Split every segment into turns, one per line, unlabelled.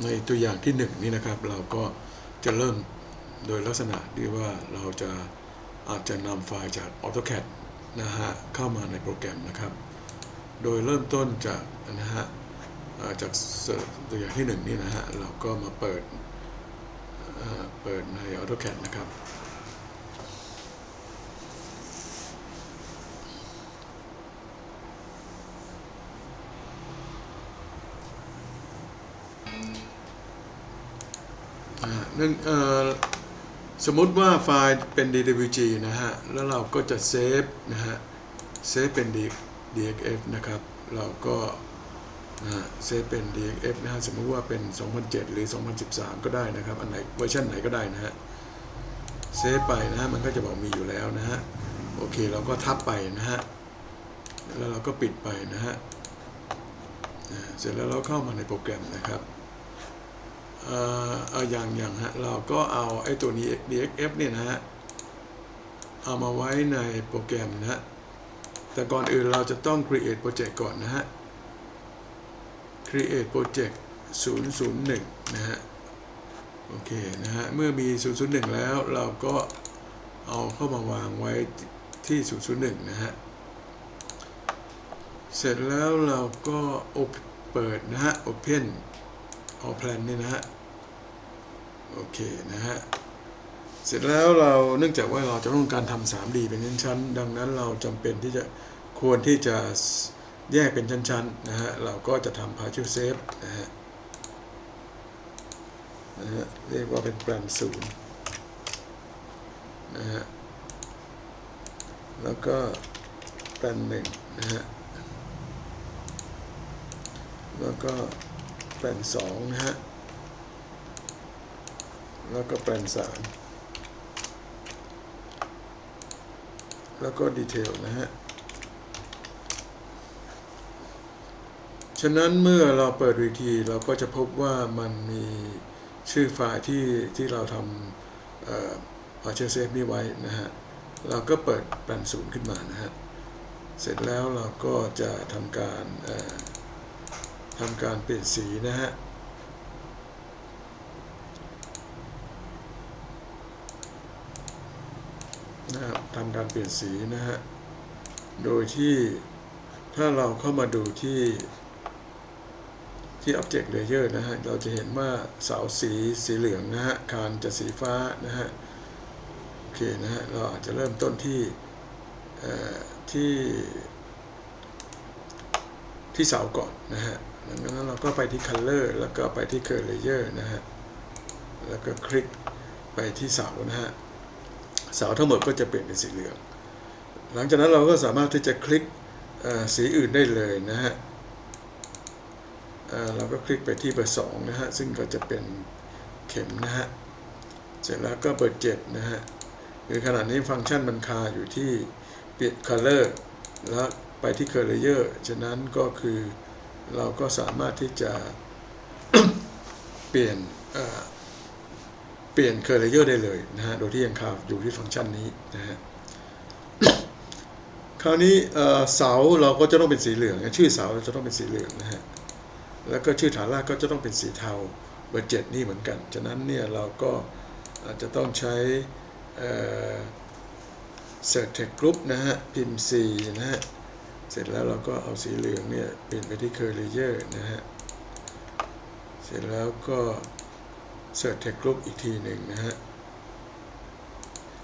ในตัวอย่างที่หนึ่งนี่นะครับ เราก็จะเริ่มโดยลักษณะที่ว่าเราจะอาจจะนำไฟล์จาก AutoCAD นะฮะเข้ามาในโปรแกรมนะครับ โดยเริ่มต้นจากนะฮะจากตัวอย่างที่หนึ่งนี่นะฮะเราก็มาเปิดเอ่อเปิดใน AutoCAD นะครับ สมมติว่าไฟล์เป็น DWG นะฮะ แล้วเราก็จะเซฟนะฮะ เซฟเป็น .dxf นะครับ เราก็เซฟเป็น DXF นะฮะ สมมติว่าเป็น 2007 หรือ 2013 ก็ได้นะครับ อันไหนเวอร์ชันไหนก็ได้นะฮะ เซฟไปนะฮะ มันก็จะบอกมีอยู่แล้วนะฮะ โอเค เราก็ทับไปนะฮะ แล้วเราก็ปิดไปนะฮะ เสร็จแล้วเราเข้ามาในโปรแกรมนะครับ เอออาอย่างอย่างฮะเราก็เอาไอ้ตัวนี้ DXF เนี่ยนะฮะเอามาไว้ในโปรแกรมนะฮะแต่ก่อนอื่นเราจะต้อง create project ก่อนนะฮะ create project 001 นะฮะ โอเคนะฮะ เมื่อมี 001 แล้วเราก็เอาเข้ามาวางไว้ที่ 001 นะฮะ เสร็จแล้วเราก็ op- เปิดนะฮะ open เอาแพลนนี่นะฮะ โอเคนะฮะ เสร็จแล้วเราเนื่องจากว่าเราจะต้องการทำ 3D เป็นชั้นๆ ดังนั้นเราจำเป็นที่จะควรที่จะแยกเป็นชั้นๆ นะฮะ เราก็จะทำ partial save นะฮะนะฮะเรียกว่าเป็นแปลนศูนย์นะฮะ แล้วก็แปลนหนึ่งนะฮะ แล้วก็ แปลนสองนะฮะ แล้วก็แปลนสามแล้วก็ดีเทลนะฮะ ฉะนั้นเมื่อเราเปิดวีทีเราก็จะพบว่ามันมีชื่อไฟล์ที่ที่เราทำเอ่อ partial save นี้ไว้นะฮะ เราก็เปิดแปลนศูนย์ขึ้นมานะฮะ เสร็จแล้วเราก็จะทำการเทำการเปลี่ยนสีนะฮะนะครับทำการเปลี่ยนสีนะฮะ โดยที่ถ้าเราเข้ามาดูที่ที่ Object Layer นะฮะ เราจะเห็นว่าเสาสีสีเหลืองนะฮะ คานจะสีฟ้านะฮะ โอเคนะฮะ เราอาจจะเริ่มต้นที่ที่ที่เสาก่อนนะฮะ ดังนั้นเราก็ไปที่ Color แล้วก็ไปที่ Curve Layer นะฮะ แล้วก็คลิกไปที่เสานะฮะ เสาทั้งหมดก็จะเปลี่ยนเป็นสีเหลือง หลังจากนั้นเราก็สามารถที่จะคลิกสีอื่นได้เลยนะฮะเราก็คลิกไปที่เบอร์สองนะฮะ ซึ่งก็จะเป็นเข็มนะฮะ เสร็จแล้วก็เบอร์เจ็ดนะฮะคือขณะนี้ฟังก์ชันมันคาอยู่ที่เปลี่ยน color แล้วไปที่ color layer ฉะนั้นก็คือ เราก็สามารถที่จะเปลี่ยนเปลี่ยนเคอร์เลเยอร์ได้เลยนะฮะ โดยที่ยังคาอยู่ที่ฟังก์ชันนี้นะฮะ คราวนี้เสาเราก็จะต้องเป็นสีเหลืองนะชื่อเสาจะต้องเป็นสีเหลืองนะฮะ แล้วก็ชื่อฐานรากก็จะต้องเป็นสีเทาเบอร์เจ็ดนี่เหมือนกัน ฉะนั้นเนี่ยเราก็อาจจะต้องใช้เอ่อ Search Text Group นะฮะ พิมพ์ C นะฮะ เสร็จแล้วเราก็เอาสีเหลืองเนี่ยเปลี่ยนไปที่ Curve Layer นะฮะ เสร็จแล้วก็เสิร์ชเทคกรุ๊ปอีกทีหนึ่งนะฮะ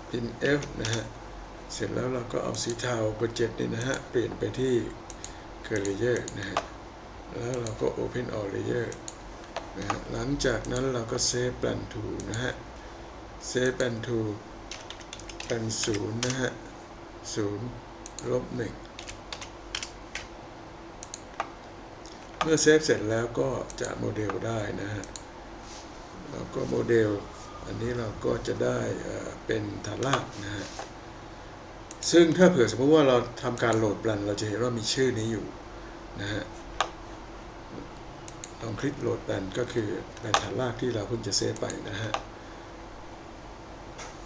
พิมพ์ F นะฮะ เสร็จแล้วเราก็เอาสีเทาเบอร์เจ็ดนี่นะฮะ เปลี่ยนไปที่ c u r Layer นะฮะ แล้วเราก็ Open All Layer นะฮะ หลังจากนั้นเราก็ Save Plan to นะฮะ Save Plan to เป็นศูนย์นะฮะศูนย์ลบหนึ่ง เมื่อเซฟเสร็จแล้วก็จะโมเดลได้นะฮะแล้วก็โมเดล อันนี้เราก็จะได้เป็นฐานรากนะฮะซึ่งถ้าเผื่อสมมติว่าเราทำการโหลดรัน เราจะเห็นว่ามีชื่อนี้อยู่นะฮะลองคลิกโหลดรันก็คือเป็นฐานรากที่เราเพิ่งจะเซฟไปนะฮะ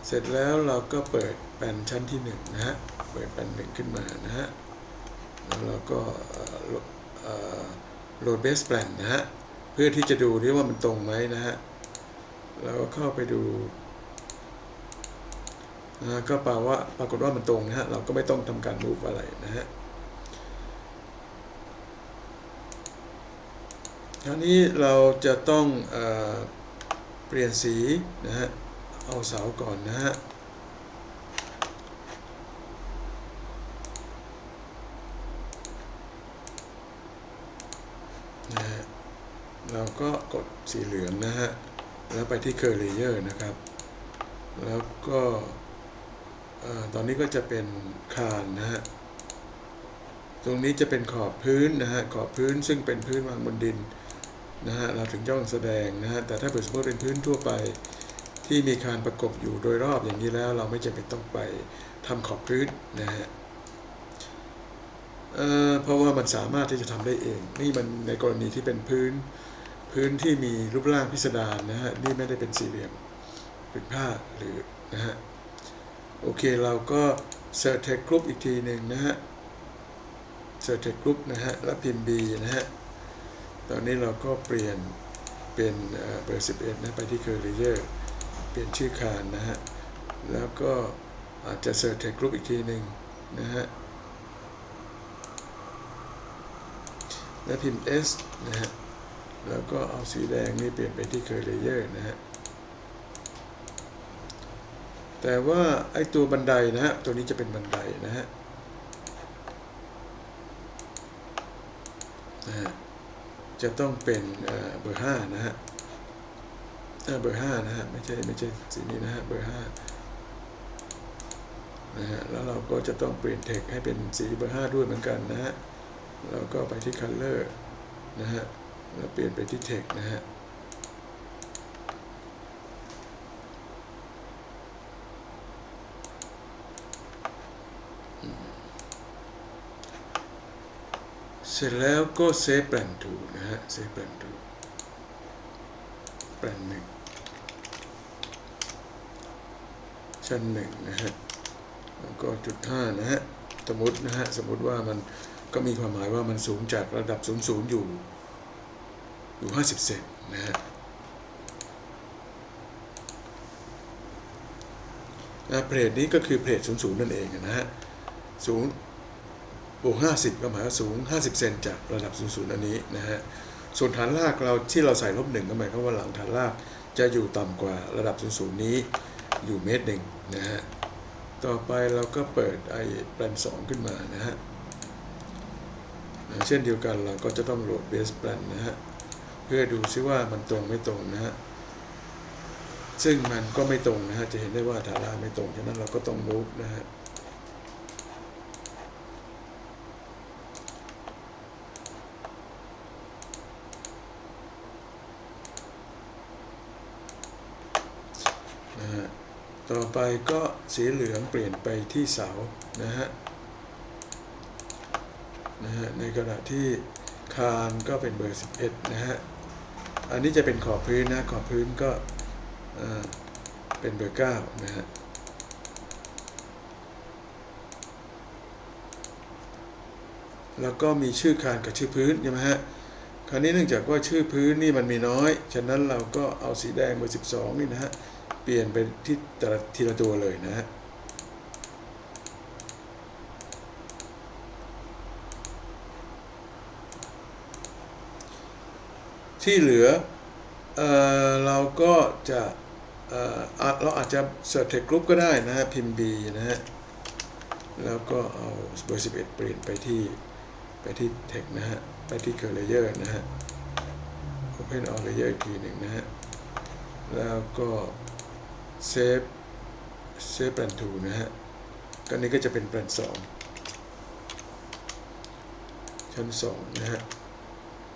เสร็จแล้วเราก็เปิดแปลนชั้นที่หนึ่งนะฮะ เปิดแปลนหนึ่งขึ้นมานะฮะ แล้วเราก็ โหลดเบสแปลนนะฮะ เพื่อที่จะดูนี่ว่ามันตรงไหมนะฮะแล้วก็เข้าไปดูนะก็แปลว่าปรากฏว่ามันตรงนะฮะ เราก็ไม่ต้องทำการ move อะไรนะฮะคราวนี้เราจะต้องเอเปลี่ยนสีนะฮะ เอาเสาก่อนนะฮะ นะฮะเราก็กดสีเหลืองนะฮะ แล้วไปที่ Curve Layer นะครับ แล้วก็ตอนนี้ก็จะเป็นคานนะฮะ ตรงนี้จะเป็นขอบพื้นนะฮะ ขอบพื้นซึ่งเป็นพื้นวางบนดินนะฮะ เราถึงจะต้องแสดงนะฮะ แต่ถ้าเกิดสมมติเป็นพื้นทั่วไปที่มีคานประกบอยู่โดยรอบอย่างนี้แล้ว เราไม่จำเป็นต้องไปทำขอบพื้นนะฮะ เพราะว่ามันสามารถที่จะทำได้เอง นี่มันในกรณีที่เป็นพื้นพื้นที่มีรูปร่างพิสดารนะฮะ นี่ไม่ได้เป็นสี่เหลี่ยมเป็นผ้าหรือนะฮะ โอเคเราก็ Search Text Group อีกทีหนึ่งนะฮะ Search Text Group นะฮะ แล้วพิมพ์ B นะฮะ ตอนนี้เราก็เปลี่ยนเป็นเอ่อเบอร์11นะไปที่ Curly Layer เปลี่ยนชื่อคานนะฮะ แล้วก็อาจจะ Search Text Group อีกทีหนึ่งนะฮะ และพิมพ์ S นะฮะ แล้วก็เอาสีแดงนี่เปลี่ยนไปที่ Curve Layer นะฮะ แต่ว่าไอ้ตัวบันไดนะฮะ ตัวนี้จะเป็นบันไดนะฮะนะฮะจะต้องเป็นเบอร์ห้านะฮะเอ่อเบอร์ห้านะฮะ ไม่ใช่ไม่ใช่สีนี้นะฮะ เบอร์ห้านะฮะ แล้วเราก็จะต้องเปลี่ยนเทคให้เป็นสีเบอร์ห้าด้วยเหมือนกันนะฮะ แล้วก็ไปที่ Color นะฮะแล้วเปลี่ยนไปที่ Text นะฮะเสร็จแล้วก็ Save Plan to นะฮะ Save Plan to แปลนหนึ่งชั้นหนึ่งนะฮะแล้วก็จุดห้านะฮะสมมตินะฮะสมมติว่ามัน ก็มีความหมายว่ามันสูงจากระดับศูนย์ศูนย์อยู่ อยู่ 50 เซนนะฮะเพลทนี้ก็คือเพลทศูนย์ศูนย์นั่นเองนะฮะสูงบวก50 ก็หมายว่าสูง 50 เซนจากระดับศูนย์ศูนย์อันนี้นะฮะส่วนฐานรากเราที่เราใส่ลบหนึ่งก็หมายความว่าหลังฐานรากจะอยู่ต่ำกว่าระดับศูนย์ศูนย์นี้อยู่เมตรหนึ่งนะฮะต่อไปเราก็เปิดไอ้แปลนสองขึ้นมานะฮะ เช่นเดียวกันเราก็จะต้องโหลด base plan นะฮะ เพื่อดูซิว่ามันตรงไม่ตรงนะฮะ ซึ่งมันก็ไม่ตรงนะฮะ จะเห็นได้ว่าฐานราไม่ตรง ฉะนั้นเราก็ต้อง move นะฮะต่อไปก็สีเหลืองเปลี่ยนไปที่เสานะฮะ นะฮะในขณะที่คานก็เป็นเบอร์ 11 นะฮะ อันนี้จะเป็นขอบพื้นนะ ขอบพื้นก็เอ่อเป็นเบอร์ 9 นะฮะแล้วก็มีชื่อคานกับชื่อพื้นใช่ไหมฮะ คราวนี้เนื่องจากว่าชื่อพื้นนี่มันมีน้อย ฉะนั้นเราก็เอาสีแดงเบอร์ 12 นี่นะฮะ เปลี่ยนเป็นที่แต่ละทีละตัวเลยนะฮะ ที่เหลือเออเราก็จะเออเราอาจจะ search text group ก็ได้นะฮะพิมพ์ B นะฮะแล้วก็เอาเบอร์11 เปลี่ยนไปที่ไปที่ text นะฮะไปที่ curve layer นะฮะ open all layer อีกทีหนึ่งนะฮะแล้วก็ save save plan 2นะฮะก็นี้ก็จะเป็นแปลน2ชั้น2นะฮะ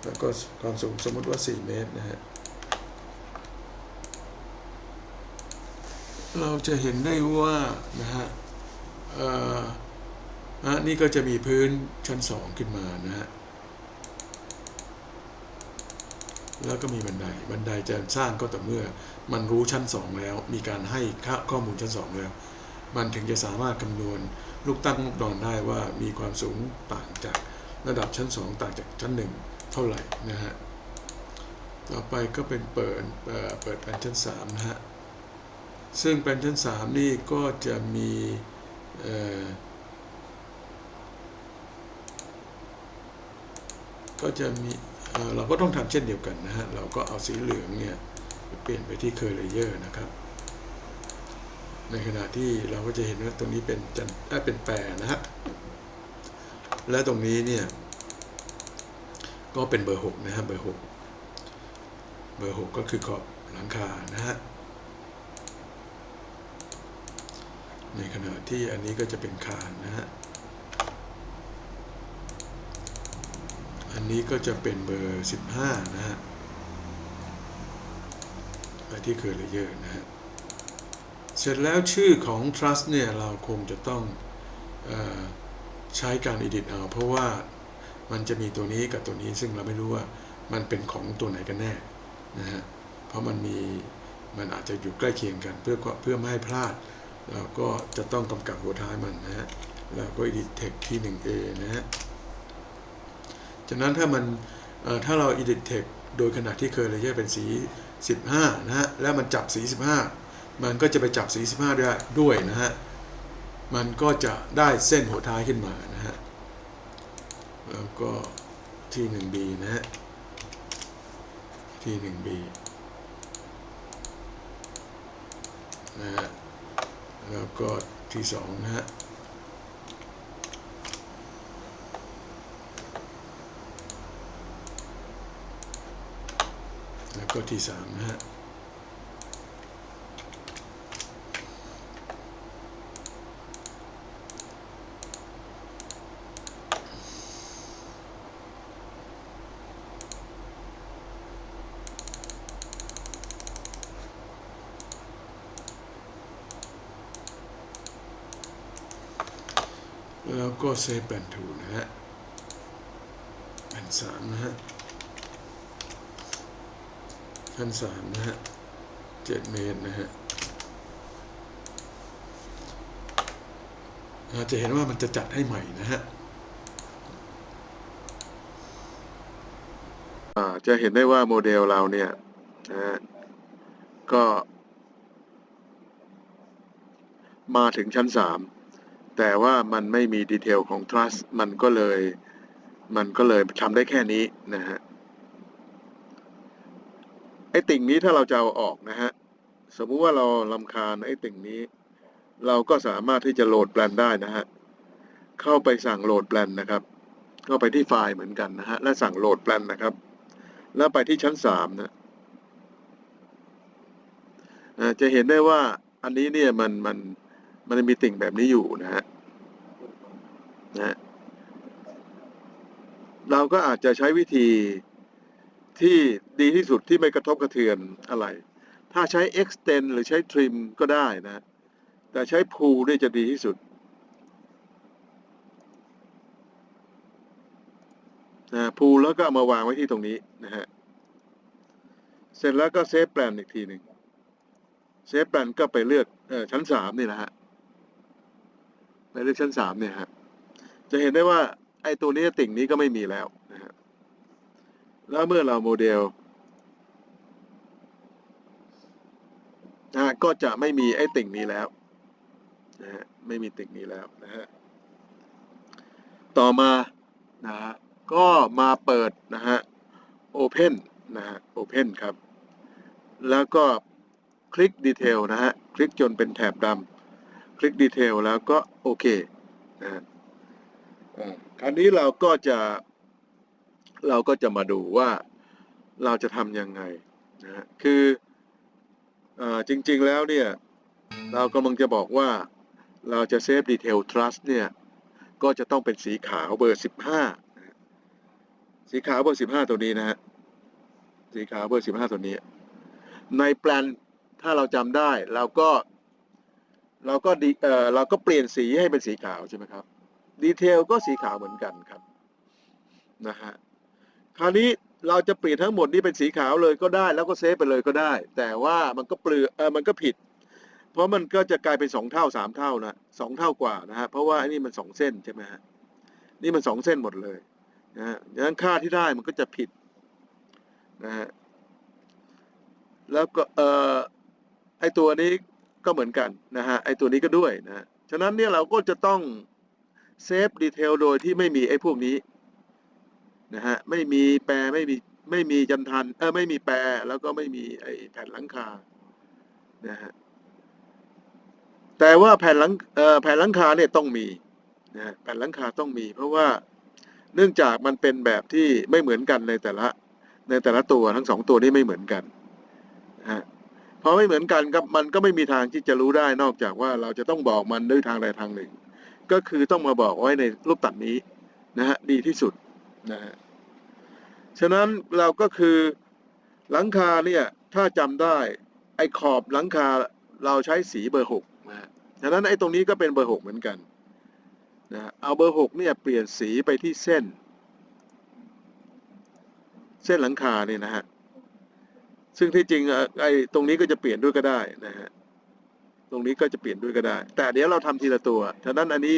แล้วก็ความสูงสมมติว่า 4 เมตรนะฮะ เราจะเห็นได้ว่านะฮะอ่ออะนี่ก็จะมีพื้นชั้น 2 ขึ้นมานะฮะ แล้วก็มีบันได บันไดจะสร้างก็ต่อเมื่อ มันรู้ชั้น 2 แล้ว มีการให้ค่าข้อมูลชั้น 2 แล้ว มันถึงจะสามารถคำนวณลูกตั้งลูกดอนได้ว่ามีความสูงต่างจากระดับชั้น 2 ต่างจากชั้น 1 ท่าไหร่นะฮะ ต่อไปก็เป็นเปิดเปิดแปลนชั้น3นะฮะ ซึ่งแปลนชั้น 3 นี่ก็จะมีก็จะมีเราก็ต้องทำเช่นเดียวกันนะฮะ เราก็เอาสีเหลืองเนี่ยเปลี่ยนไปที่ Curve Layer นะครับ ในขณะที่เราก็จะเห็นว่าตรงนี้เป็นจันเอ้ยเป็นแปรนะฮะ และตรงนี้เนี่ย ก็เป็นเบอร์6นะฮะเบอร์6เบอร์ 6 ก็คือขอบหลังคานะฮะในขณะที่อันนี้ก็จะเป็นคานนะฮะอันนี้ก็จะเป็นเบอร์ 15 นะฮะไปที่เคอร์เลเยอร์นะฮะเสร็จแล้วชื่อของ trust เนี่ย เราคงจะต้องอใช้การ edit เอาเพราะว่า มันจะมีตัวนี้กับตัวนี้ซึ่งเราไม่รู้ว่ามันเป็นของตัวไหนกันแน่นะฮะเพราะมันมีมันอาจจะอยู่ใกล้เคียงกัน เพื่อเพื่อไม่ให้พลาด เราก็จะต้องกำกับหัวท้ายมันนะฮะแล้วก็ edit text ที่ 1a นะฮะจากนั้นถ้ามันถ้าเรา edit text โดยขณะที่เคยเลยอร์เป็นสี 15 นะฮะ แล้วมันจับสี 15 มันก็จะไปจับสี 15 ด้วยด้วยนะฮะ มันก็จะได้เส้นหัวท้ายขึ้นมานะฮะ แล้วก็ที่ 1b นะฮะ ที่ 1b นะฮะ แล้วก็ที่ 2 นะฮะ แล้วก็ที่ 3 นะฮะ เซฟแปนทูนะฮะแปนสามนะฮะขั้นสามนะฮะเจ็ดเมตรนะฮะอาจะเห็นว่ามันจะจัดให้ใหม่นะฮะ
จะเห็นได้ว่าโมเดลเราเนี่ยนะฮะก็ มาถึงชั้น3 แต่ว่ามันไม่มีดีเทลของ trust มันก็เลย มันก็เลยทำได้แค่นี้นะฮะ ไอ้ติ่งนี้ถ้าเราจะเอาออกนะฮะ สมมุติว่าเราลำคาญไอ้ติ่งนี้ เราก็สามารถที่จะโหลดแปลนได้นะฮะ เข้าไปสั่งโหลดแปลนนะครับ เข้าไปที่ไฟล์เหมือนกันนะฮะ และสั่งโหลดแปลนนะครับ แล้วไปที่ชั้นสามนะจะเห็นได้ว่าอันนี้เนี่ยมันมัน มันมีติ่งแบบนี้อยู่นะฮะนะเราก็อาจจะใช้วิธีที่ดีที่สุดที่ไม่กระทบกระเทือนอะไร ถ้าใช้ extend หรือใช้ trim ก็ได้นะ แต่ใช้ pull นี่จะดีที่สุดนะ pull แล้วก็เอามาวางไว้ที่ตรงนี้นะฮะ เสร็จแล้วก็เซฟแปลนอีกทีหนึ่ง เซฟแปลนก็ไปเลือกออชั้นสามนี่นะฮะ ไปเลือกชั้นสามเนี่ยฮะจะเห็นได้ว่าไอ้ตัวนี้ติ่งนี้ก็ไม่มีแล้วนะฮะแล้วเมื่อเราโมเดลนะฮะก็จะไม่มีไอ้ติ่งนี้แล้วนะฮะไม่มีติ่งนี้แล้วนะฮะต่อมานะฮะก็มาเปิดนะฮะ Open นะฮะ Open ครับ แล้วก็คลิก Detail นะฮะ คลิกจนเป็นแถบดำ คลิก Detail แล้วก็โอเคนะคราวนี้เราก็จะเราก็จะมาดูว่าเราจะทำยังไงนะคืออจริง ๆแล้วเนี่ย เรากำลังจะบอกว่าเราจะเซฟ Detail Trust เนี่ย ก็จะต้องเป็นสีขาวเบอร์ 15 สีขาวเบอร์ 15 ตัวนี้นะฮะสีขาวเบอร์สิบห้าตัวนี้ ในแปลนถ้าเราจำได้เราก็ เราก็ดีเอ่อเราก็เปลี่ยนสีให้เป็นสีขาวใช่ไหมครับ ดีเทลก็สีขาวเหมือนกันครับนะฮะคราวนี้เราจะเปลี่ยนทั้งหมดนี้เป็นสีขาวเลยก็ได้ แล้วก็เซฟไปเลยก็ได้ แต่ว่ามันก็เปลือเออมันก็ผิด เพราะมันก็จะกลายเป็นสองเท่าสามเท่านะสองเท่ากว่านะฮะเพราะว่าอันนี้มันสองเส้นใช่ไหมฮะนี่มันสองเส้นหมดเลยนะฮะดังนั้นค่าที่ได้มันก็จะผิดนะฮะแล้วก็เอ่อไอตัวนี้ ก็เหมือนกันนะฮะไอตัวนี้ก็ด้วยนะฉะนั้นเนี่ยเราก็จะต้องเซฟดีเทลโดยที่ไม่มีไอพวกนี้นะฮะไม่มีแปรไม่มีไม่มีจันทันเออไม่มีแปรแล้วก็ไม่มีไอแผ่นหลังคานะฮะแต่ว่าแผ่นหลังเอ่อแผ่นหลังคาเนี่ยต้องมีนะแผ่นหลังคาต้องมี เพราะว่าเนื่องจากมันเป็นแบบที่ไม่เหมือนกันในแต่ละ ในแต่ละตัวทั้งสองตัวนี้ไม่เหมือนกันนะฮะ พอไม่เหมือนกันครับมันก็ไม่มีทางที่จะรู้ได้นอกจากว่าเราจะต้องบอกมันด้วยทางใดทางหนึ่ง ก็คือต้องมาบอกไว้ในรูปตัดนี้นะฮะดีที่สุดนะฮะฉะนั้นเราก็คือหลังคาเนี่ยถ้าจำได้ไอ้ขอบหลังคาเราใช้สีเบอร์หกนะฮะฉะนั้นไอ้ตรงนี้ก็เป็นเบอร์หกเหมือนกันนะเอาเบอร์หกเนี่ยเปลี่ยนสีไปที่เส้น เส้นหลังคาเนี่ยนะฮะ ซึ่งที่จริงเออไอ้ตรงนี้ก็จะเปลี่ยนด้วยก็ได้นะฮะตรงนี้ก็จะเปลี่ยนด้วยก็ได้ แต่เดี๋ยวเราทำทีละตัวฉะนั้นอันนี้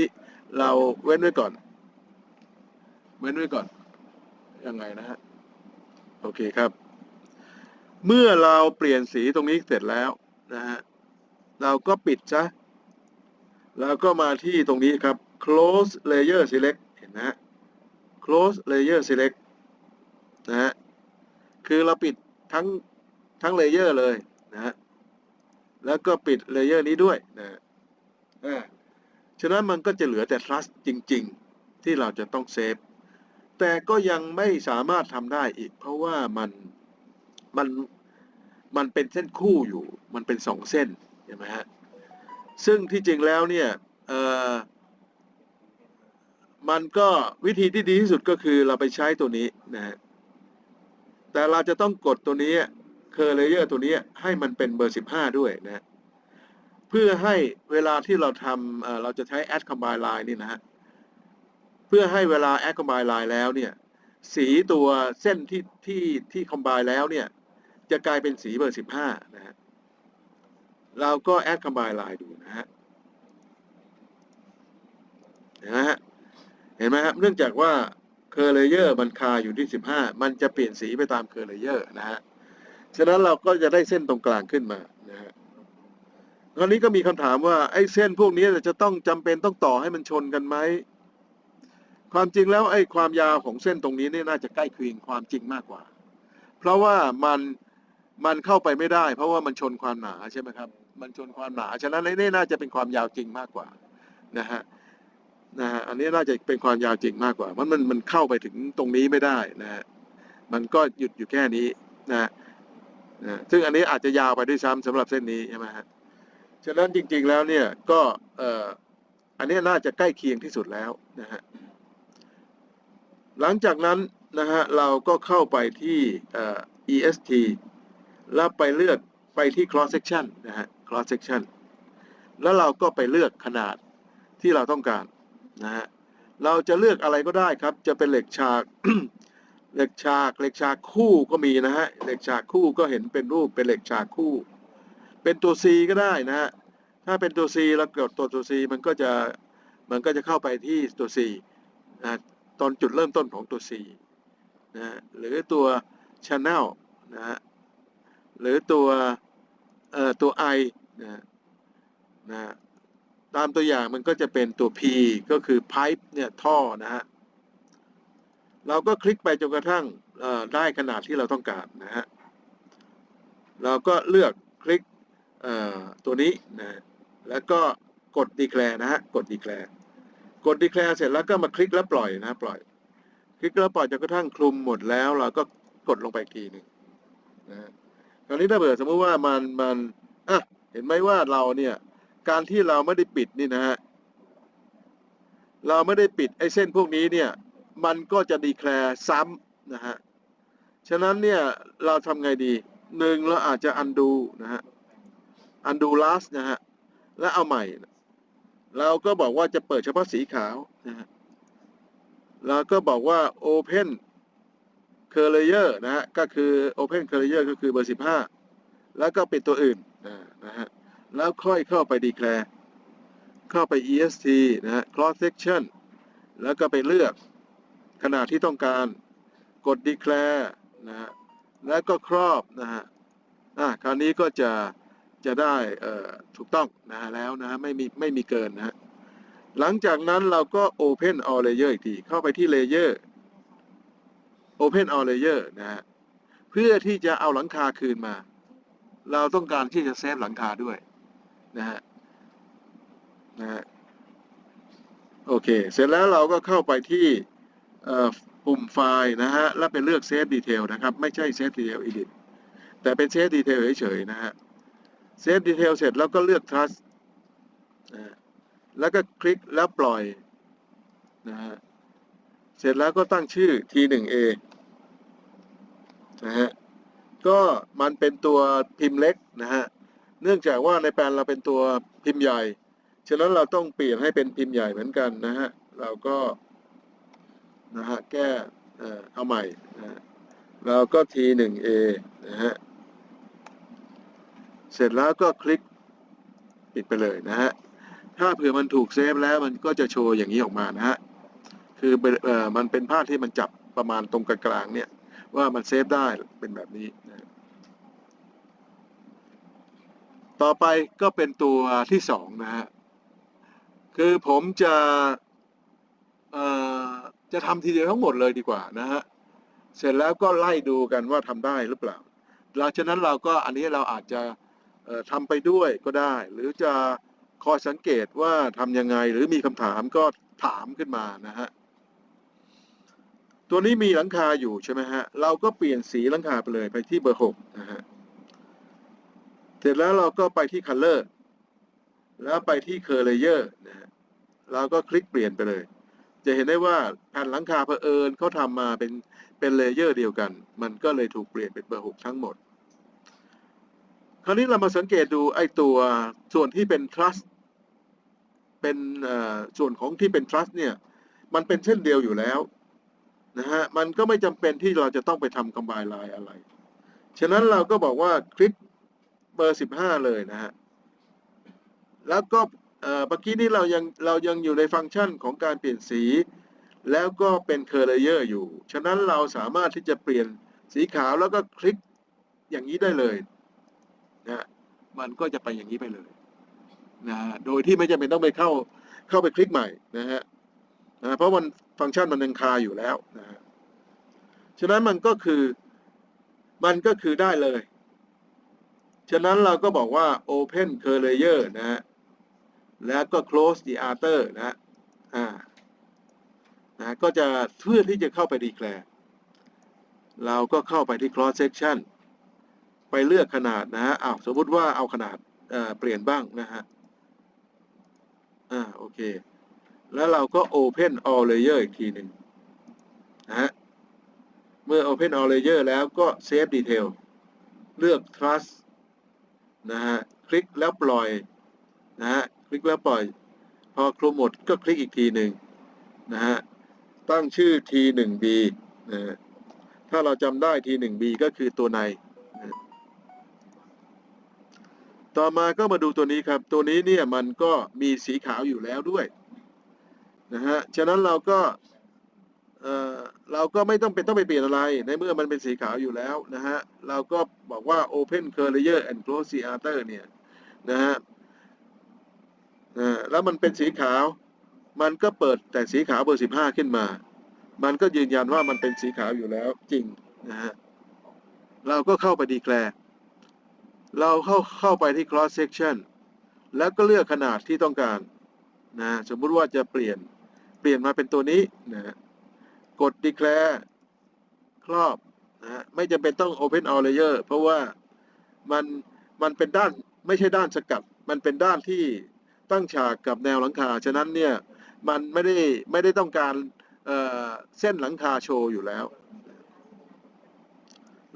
เราเว้นไว้ก่อน เว้นไว้ก่อนยังไงนะฮะโอเคครับ เมื่อเราเปลี่ยนสีตรงนี้เสร็จแล้วนะฮะเราก็ปิดซะแล้วก็มาที่ตรงนี้ครับ close layer select เห็นนะฮะ close layer select นะฮะคือเราปิดทั้ง ทั้งเลเยอร์เลยนะฮะแล้วก็ปิดเลเยอร์นี้ด้วยนะฮะอ่าฉะนั้นมันก็จะเหลือแต่ trust จริง ๆ ที่เราจะต้องเซฟ แต่ก็ยังไม่สามารถทำได้อีก เพราะว่ามันมันมันเป็นเส้นคู่อยู่ มันเป็นสองเส้นเห็นไหมฮะ ซึ่งที่จริงแล้วเนี่ยเออมันก็วิธีที่ดีที่สุดก็คือเราไปใช้ตัวนี้นะฮะแต่เราจะต้องกดตัวนี้ อร์เลเยอร์ตัวนี้ให้มันเป็นเบอร์ 15 ด้วยนะเพื่อให้เวลาที่เราทำเราจะใช้ add combine line นี่นะฮะเพื่อให้เวลา add combine line แล้วเนี่ยสีตัวเส้นที่ที่ที่ combine แล้วเนี่ยจะกลายเป็นสีเบอร์ 15 นะฮะเราก็ add combine line ดูนะฮะเห็นไหมฮะเห็นไหมครับเนื่องจากว่าเคอร์เลเยอร์มันคาอยู่ที่ 15 มันจะเปลี่ยนสีไปตามเคอร์เลเยอร์นะฮะ ฉะนั้นเราก็จะได้เส้นตรงกลางขึ้นมานะฮะคราวนี้ก็มีคำถามว่าไอ้เส้นพวกนี้จะต้องจำเป็นต้องต่อให้มันชนกันไหมความจริงแล้วไอ้ความยาวของเส้นตรงนี้เนี่ยน่าจะใกล้เคียงความจริงมากกว่า เพราะว่ามันมันเข้าไปไม่ได้ เพราะว่ามันชนความหนาใช่ไหมครับ มันชนความหนาฉะนั้นไอ้นี่น่าจะเป็นความยาวจริงมากกว่านะฮะนะฮะอันนี้น่าจะเป็นความยาวจริงมากกว่ามันมันมันเข้าไปถึงตรงนี้ไม่ได้นะฮะมันก็หยุดอยู่แค่นี้นะฮะ นะซึ่งอันนี้อาจจะยาวไปด้วยซ้ำสำหรับเส้นนี้ใช่ไหมฮะฉะนั้นจริง ๆแล้วเนี่ยก็เอ่ออันนี้น่าจะใกล้เคียงที่สุดแล้วนะฮะหลังจากนั้นนะฮะเราก็เข้าไปที่เอ่อ EST แล้วไปเลือกไปที่ cross section นะฮะ cross section แล้วเราก็ไปเลือกขนาดที่เราต้องการนะฮะเราจะเลือกอะไรก็ได้ครับ จะเป็นเหล็กฉาก เหล็กฉากเหล็กฉากคู่ก็มีนะฮะเหล็กฉากคู่ก็เห็นเป็นรูปเป็นเหล็กฉากคู่ เป็นตัว C ก็ได้นะฮะถ้าเป็นตัว C แล้วกดตัวตัว C มันก็จะมันก็จะเข้าไปที่ตัว C นะตอนจุดเริ่มต้นของตัว C นะฮะหรือตัว Channel นะฮะหรือตัวเอ่อตัว I นะนะฮะตามตัวอย่างมันก็จะเป็นตัว P ก็คือ pipe เนี่ยท่อนะฮะ เราก็คลิกไปจนกระทั่งได้ขนาดที่เราต้องการนะฮะ เราก็เลือกคลิกตัวนี้นะแล้วก็กด declare นะฮะ กด declare กด declare เสร็จแล้วก็มาคลิกแล้วปล่อยนะปล่อย คลิกแล้วปล่อยจนกระทั่งคลุมหมดแล้ว เราก็กดลงไปอีกทีหนึ่งนะฮะคราวนี้ถ้าเกิดสมมติว่ามันมันอะเห็นไหมว่าเราเนี่ย การที่เราไม่ได้ปิดนี่นะฮะเราไม่ได้ปิดไอ้เส้นพวกนี้เนี่ย มันก็จะดีแคลร์ซ้ำนะฮะ ฉะนั้นเนี่ยเราทำไงดีหนึ่งเราอาจจะ undo นะฮะ undo last นะฮะ แล้วเอาใหม่เราก็บอกว่าจะเปิดเฉพาะสีขาวนะฮะเราก็บอกว่า open color นะฮะ ก็คือ open color ก็คือเบอร์ 15 แล้วก็ปิดตัวอื่นนะฮะ แล้วค่อยเข้าไป declare เข้าไป est นะฮะ cross section แล้วก็ไปเลือก ขนาดที่ต้องการกด declare นะฮะแล้วก็ครอบนะฮะอ่าคราวนี้ก็จะจะได้เอ่อถูกต้องนะฮะแล้วนะฮะไม่มีไม่มีเกินนะฮะหลังจากนั้นเราก็ Open All Layer อีกทีเข้าไปที่ Layer Open All Layer นะฮะเพื่อที่จะเอาหลังคาคืนมา เราต้องการที่จะเซฟหลังคาด้วยนะฮะนะฮะโอเค เสร็จแล้วเราก็เข้าไปที่ ปุ่มไฟล์นะฮะ แล้วไปเลือก Save Detail นะครับ ไม่ใช่ Save Detail Edit แต่เป็น Save Detail เฉยๆนะฮะ Save Detail เสร็จแล้วก็เลือก Trust แล้วก็คลิกแล้วปล่อยนะฮะ เสร็จแล้วก็ตั้งชื่อ T1A นะฮะ ก็มันเป็นตัวพิมพ์เล็กนะฮะ เนื่องจากว่าในแปลนเราเป็นตัวพิมพ์ใหญ่ ฉะนั้นเราต้องเปลี่ยนให้เป็นพิมพ์ใหญ่เหมือนกันนะฮะ เราก็ นะฮะแก้เอาใหม่นะฮะเราก็ T1A นะฮะเสร็จแล้วก็คลิกปิดไปเลยนะฮะถ้าเผื่อมันถูกเซฟแล้วมันก็จะโชว์อย่างนี้ออกมานะฮะคือเอ่อมันเป็นภาพที่มันจับประมาณตรงกลางเนี่ย ว่ามันเซฟได้เป็นแบบนี้นะต่อไปก็เป็นตัวที่สองนะฮะคือผมจะเอ่อ จะทำทีเดียวทั้งหมดเลยดีกว่านะฮะเสร็จแล้วก็ไล่ดูกันว่าทำได้หรือเปล่าหลังจากนั้นเราก็อันนี้เราอาจจะทำไปด้วยก็ได้ หรือจะคอยสังเกตว่าทำยังไงหรือมีคำถามก็ถามขึ้นมานะฮะตัวนี้มีหลังคาอยู่ใช่ไหมฮะเราก็เปลี่ยนสีหลังคาไปเลยไปที่เบอร์หกนะฮะเสร็จแล้วเราก็ไปที่ Color แล้วไปที่ Curve Layer นะฮะเราก็คลิกเปลี่ยนไปเลย จะเห็นได้ว่าแผ่นหลังคาเผอิญเขาทำมาเป็นเป็นเลเยอร์เดียวกัน มันก็เลยถูกเปลี่ยนเป็นเบอร์หกทั้งหมด คราวนี้เรามาสังเกตดูไอ้ตัวส่วนที่เป็น trust เป็นอ่อส่วนของที่เป็น trust เนี่ย มันเป็นเส้นเดียวอยู่แล้วนะฮะ มันก็ไม่จำเป็นที่เราจะต้องไปทำ combine line อะไร ฉะนั้นเราก็บอกว่าคลิกเบอร์สิบห้าเลยนะฮะ แล้วก็ เมื่อกี้นี้เรายังเรายังอยู่ในฟังก์ชันของการเปลี่ยนสี แล้วก็เป็นเคอร์เลเยอร์อยู่ ฉะนั้นเราสามารถที่จะเปลี่ยนสีขาวแล้วก็คลิกอย่างนี้ได้เลยนะมันก็จะไปอย่างนี้ไปเลยนะโดยที่ไม่จำเป็นต้องไปเข้าเข้าไปคลิกใหม่นะฮะนะเพราะมันฟังก์ชันมันยังคาอยู่แล้วนะฮะฉะนั้นมันก็คือมันก็คือได้เลย ฉะนั้นเราก็บอกว่า open curve layer นะฮะ แล้วก็ close the outer นะฮะอ่านะก็จะเพื่อที่จะเข้าไป declare เราก็เข้าไปที่ cross section ไปเลือกขนาดนะฮะอ้าวสมมติว่าเอาขนาดเอ่อเปลี่ยนบ้างนะฮะ อ่า โอเค แล้วเราก็ open all layer อีกทีหนึ่งนะฮะ เมื่อ open all layer แล้วก็ save detail เลือก trust นะฮะ คลิกแล้วปล่อยนะฮะ คลิกแล้วปล่อย พอครบหมดก็คลิกอีกทีหนึ่งนะฮะตั้งชื่อ T1B นะถ้าเราจำได้ T1B ก็คือตัวในนะต่อมาก็มาดูตัวนี้ครับ ตัวนี้เนี่ยมันก็มีสีขาวอยู่แล้วด้วยนะฮะ ฉะนั้นเราก็เอ่อเราก็ไม่ต้องเป็นต้องไปเปลี่ยนอะไร ในเมื่อมันเป็นสีขาวอยู่แล้วนะฮะ เราก็บอกว่า Open Curve Layer and Close the Outer เนี่ยนะฮะ อแล้วมันเป็นสีขาว มันก็เปิดแต่สีขาวเบอร์สิบห้าขึ้นมา มันก็ยืนยันว่ามันเป็นสีขาวอยู่แล้วจริงนะฮะเราก็เข้าไปดีแคลร์เราเข้าเข้าไปที่ cross section แล้วก็เลือกขนาดที่ต้องการนะสมมุติว่าจะเปลี่ยนเปลี่ยนมาเป็นตัวนี้นะกด declare ครอบนะฮะไม่จำเป็นต้อง open all layer เพราะว่ามันมันเป็นด้านไม่ใช่ด้านสกัด มันเป็นด้านที่ ตั้งฉากกับแนวหลังคา ฉะนั้นเนี่ยมันไม่ได้ไม่ได้ต้องการเเส้นหลังคาโชว์อยู่แล้ว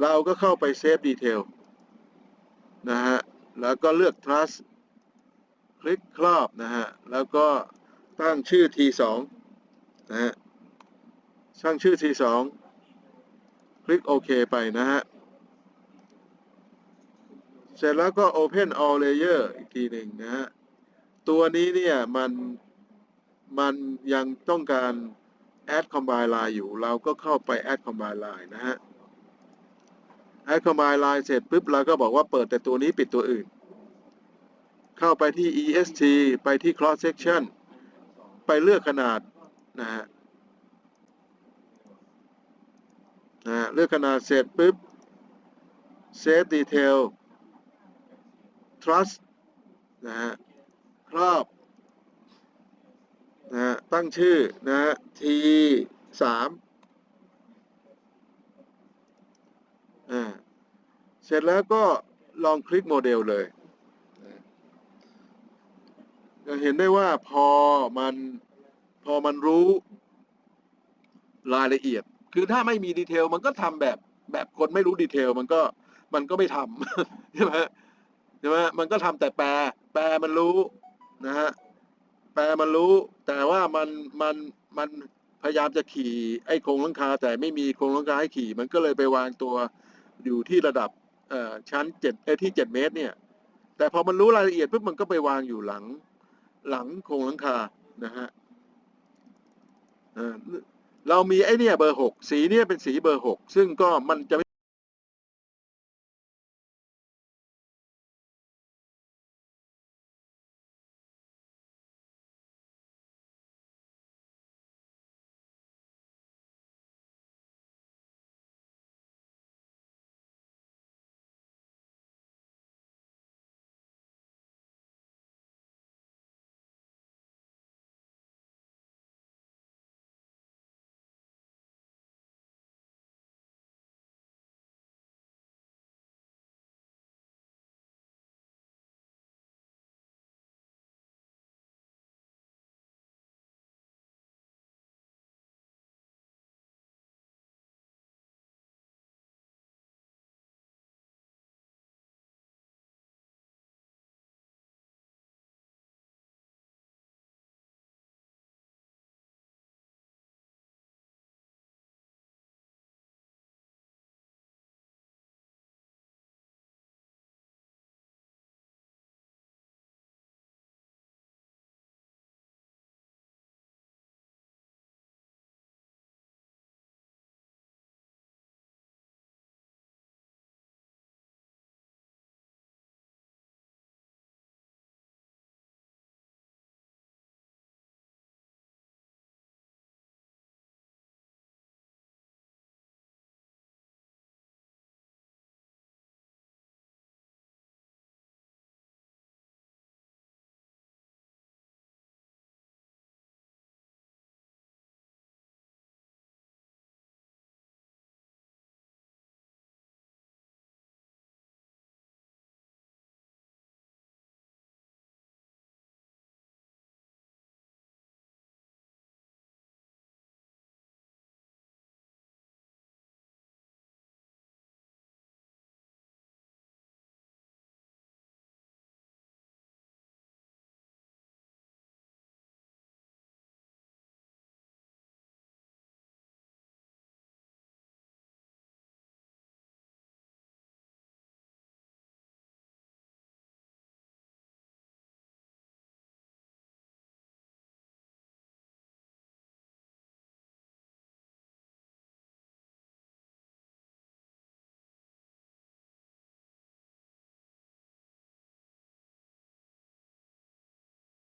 เราก็เข้าไปเซฟดีเทลนะฮะ แล้วก็เลือก trust คลิกครอบนะฮะ แล้วก็ตั้งชื่อ T2 นะฮะช่างชื่อ T2 คลิกโอเคไปนะฮะ เสร็จแล้วก็ Open All Layer อีกทีหนึ่งนะฮะ ตัวนี้เนี่ยมันมันยังต้องการ add combine line อยู่ เราก็เข้าไป add combine line นะฮะ accommodate line เสร็จปุ๊บเราก็บอกว่าเปิดแต่ตัวนี้ปิดตัวอื่น เข้าไปที่ est ไปที่ cross section ไปเลือกขนาดนะฮะนะฮะเลือกขนาดเสร็จปุ๊บ save detail trust นะฮะ ครอบนะฮะตั้งชื่อนะฮะ t สามอ่าเสร็จแล้วก็ลองคลิกโมเดลเลยจะเห็นได้ว่าพอมันพอมันรู้รายละเอียด คือถ้าไม่มีดีเทล มันก็ทำแบบแบบคนไม่รู้ดีเทล มันก็มันก็ไม่ทำใช่ไหมใช่ไหมมันก็ทำแต่แปล แปลมันรู้ นะฮะแปลมันรู้ แต่ว่ามันมันมันพยายามจะขี่ไอ้โครงหลังคา แต่ไม่มีโครงหลังคาให้ขี่ มันก็เลยไปวางตัวอยู่ที่ระดับชั้นเจ็ดเอ้ที่เจ็ดเมตรเนี่ย แต่พอมันรู้รายละเอียดปุ๊บมันก็ไปวางอยู่หลังหลังโครงหลังคานะฮะเรามีไอ้เนี่ยเบอร์หกสีเนี่ยเป็นสีเบอร์หกซึ่งก็มันจะ